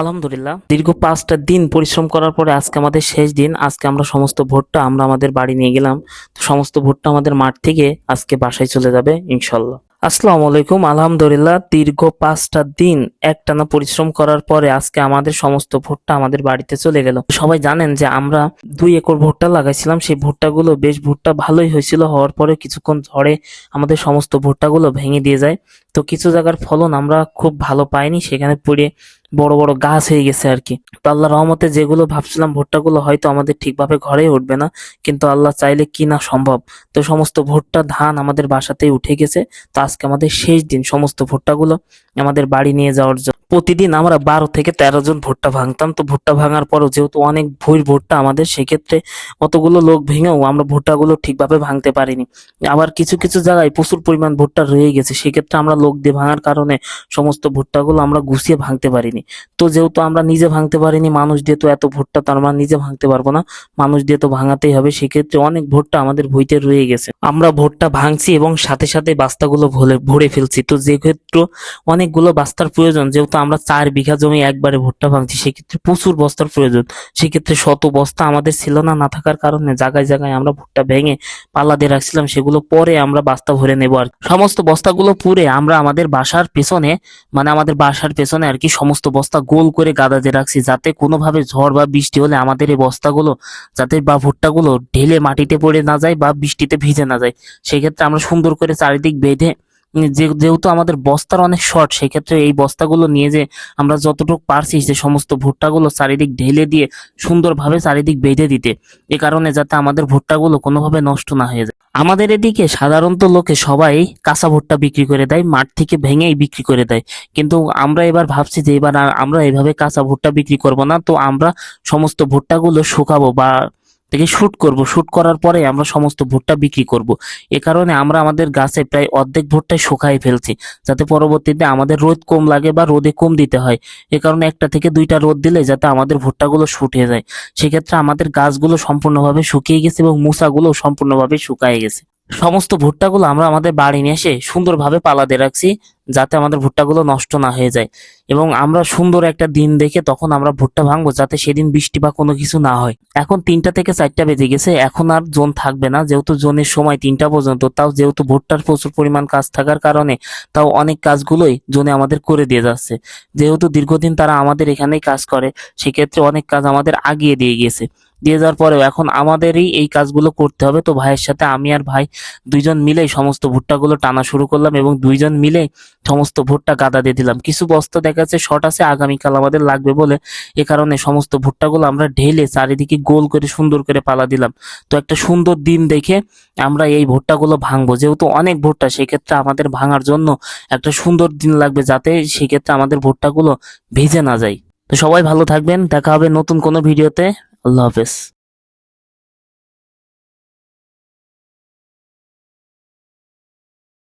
আলহামদুলিল্লাহ। দীর্ঘ পাঁচটা দিন পরিশ্রম করার পরে আজকে আমাদের শেষ দিন। আজকে আমরা সমস্ত ভোটটা আমরা আমাদের বাড়ি নিয়ে গেলাম। তো সমস্ত ভোটটা আমাদের মাঠ থেকে আজকে বাসায় চলে যাবে, ইনশাল্লাহ। আসসালামু আলাইকুম। আলহামদুলিল্লাহ, দীর্ঘ পাঁচটা দিন একটানা পরিশ্রম করার পরে আজকে আমাদের সমস্ত ভুট্টা আমাদের বাড়িতে চলে গেল। সবাই জানেন যে আমরা দুই একর ভুট্টা লাগাইছিলাম। সেই ভুট্টাগুলো বেশ ভুট্টা ভালোই হয়েছিল, হওয়ার পরে কিছুক্ষণ ঝড়ে আমাদের সমস্ত ভুট্টাগুলো ভেঙে দিয়ে যায়। তো কিছু জায়গার ফলন আমরা খুব ভালো পাইনি, সেখানে পড়ে বড় বড় গাছ হয়ে গেছে আর কি। তো আল্লাহ রহমতে যেগুলো ভাবছিলাম ভুট্টাগুলো হয়তো আমাদের ঠিকভাবে ঘরে উঠবে না, কিন্তু আল্লাহ চাইলে কি না সম্ভব। তো সমস্ত ভুট্টা, ধান আমাদের বাসাতেই উঠে গেছে। তো আজকে আমাদের শেষ দিন, সমস্ত ভুট্টাগুলো আমাদের বাড়ি নিয়ে যাওয়ার জন্য। প্রতিদিন আমরা বারো থেকে তেরো জন ভুট্টা ভাঙতাম। তো ভুট্টা ভাঙার পরও যেহেতু অনেক ভুঁই ভুট্টা আমাদের, সেক্ষেত্রে অতগুলো লোক ভেঙেও আমরা ভুট্টাগুলো ঠিকভাবে ভাঙতে পারিনি। আবার কিছু কিছু জায়গায় প্রচুর পরিমাণ ভুট্টা রয়ে গেছে। সেক্ষেত্রে আমরা লোক দিয়ে ভাঙার কারণে সমস্ত ভুট্টাগুলো আমরা গুছিয়ে ভাঙতে পারিনি। তো যেহেতু আমরা নিজে ভাঙতে পারিনি, মানুষ দিয়ে তো এত ভুট্টা তো আমরা নিজে ভাঙতে পারব না। মানুষ দিয়ে তো ভাঙাতেই হবে। সেক্ষেত্রে অনেক ভুট্টা আমাদের ভুইতে রয়ে গেছে। আমরা ভুট্টা ভাঙছি এবং সাথে সাথে বাস্তাগুলো ভরে ফেলছি। তো যে ক্ষেত্রে অনেকগুলো বাস্তার প্রয়োজন, যেহেতু আমরা চার বিঘা জমি একবারে ভুট্টা ভাঙছি, সেক্ষেত্রে প্রচুর বস্তার প্রয়োজন সেক্ষেত্রে শত বস্তা আমাদের ছিল না না থাকার কারণে জায়গায় জায়গায় আমরা ভুট্টা ভেঙে পাল্লা দিয়ে রাখছিলাম, সেগুলো পরে আমরা বাস্তা ভরে নেব আর। সমস্ত বস্তাগুলো পুরে আমরা আমাদের বাসার পেছনে মানে আমাদের বাসার পেছনে আর কি সমস্ত বস্তা গোল করে গাদা দিয়ে রাখছি, যাতে কোনোভাবে ঝড় বা বৃষ্টি হলে আমাদের এই বস্তাগুলো, যাতে বা ভুট্টাগুলো ঢেলে মাটিতে পড়ে না যায় বা বৃষ্টিতে ভিজে না যায় সেক্ষেত্রে আমরা সুন্দর করে চারিদিক বেঁধে যেহেতু আমাদের বস্তার অনেক শর্ট সেক্ষেত্রে এই বস্তাগুলো নিয়ে যে আমরা যতটুকু পারছি যে সমস্ত ভুট্টাগুলো চারিদিক ঢেলে দিয়ে সুন্দরভাবে চারিদিক বেঁধে দিতে। এ কারণে যাতে আমাদের ভুট্টাগুলো কোনোভাবে নষ্ট না হয়ে যায়। আমাদের এদিকে সাধারণত লোকে সবাই কাঁচা ভুট্টা বিক্রি করে দেয়, মাঠ থেকে ভেঙেই বিক্রি করে দেয়। কিন্তু আমরা এবার ভাবছি যে এবার আমরা এভাবে কাঁচা ভুট্টা বিক্রি করব না, তো আমরা সমস্ত ভুট্টাগুলো শুকাবো বা থেকে শ্যুট করব। শ্যুট করার পরে আমরা সমস্ত ভুট্টা বিক্রি করব। এ কারণে আমরা আমাদের গাছে প্রায় অর্ধেক ভুট্টাই শুকাই ফেলছি, যাতে পরবর্তীতে আমাদের রোদ কম লাগে বা রোদে কম দিতে হয়। এ কারণে একটা থেকে দুইটা রোদ দিলে যাতে আমাদের ভুট্টাগুলো শুটে যায়। সেক্ষেত্রে আমাদের গাছগুলো সম্পূর্ণভাবে শুকিয়ে গেছে এবং মুসাগুলো সম্পূর্ণভাবে শুকায় গেছে। সমস্ত ভুট্টাগুলো আমরা আমাদের বাড়ি নিয়ে এসে সুন্দরভাবে পালা দিয়ে রাখছি, যাতে আমাদের ভুট্টাগুলো নষ্ট না হয়ে যায়। এবং আমরা সুন্দর একটা দিন দেখে তখন আমরা ভুট্টা ভাঙবো, যাতে সেদিন বৃষ্টি বা কোনো কিছু না হয়। এখন তিনটা থেকে চারটা বেজে গেছে, এখন আর জোন থাকবে না। যেহেতু জোনের সময় তিনটা পর্যন্ত, তাও যেহেতু ভুট্টার প্রচুর পরিমাণ কাজ থাকার কারণে, তাও অনেক কাজগুলোই জোনে আমাদের করে দিয়ে যাচ্ছে। যেহেতু দীর্ঘদিন তারা আমাদের এখানেই কাজ করে, সেক্ষেত্রে অনেক কাজ আমাদের আগিয়ে দিয়ে গিয়েছে। দিয়ে যাওয়ার পরেও এখন আমাদেরই এই কাজগুলো করতে হবে। তো ভাইয়ের সাথে আমি আর ভাই দুইজন মিলেই সমস্ত ভুট্টাগুলো টানা শুরু করলাম এবং দুইজন মিলে সমস্ত ভুট্টা গাদা দিয়ে দিলাম। কিছু বস্তা দেখা যাচ্ছে শর্ট আছে, আগামীকাল আমাদের লাগবে বলে এ কারণে সমস্ত ভুট্টাগুলো আমরা ঢেলে চারিদিকে গোল করে সুন্দর করে পালা দিলাম। তো একটা সুন্দর দিন দেখে আমরা এই ভুট্টাগুলো ভাঙবো। যেহেতু অনেক ভুট্টা, সেক্ষেত্রে আমাদের ভাঙার জন্য একটা সুন্দর দিন লাগবে যাতে সেক্ষেত্রে আমাদের ভুট্টাগুলো ভেজে না যায়। তো সবাই ভালো থাকবেন। দেখা হবে নতুন কোনো ভিডিওতে। আল্লাহ হাফেজ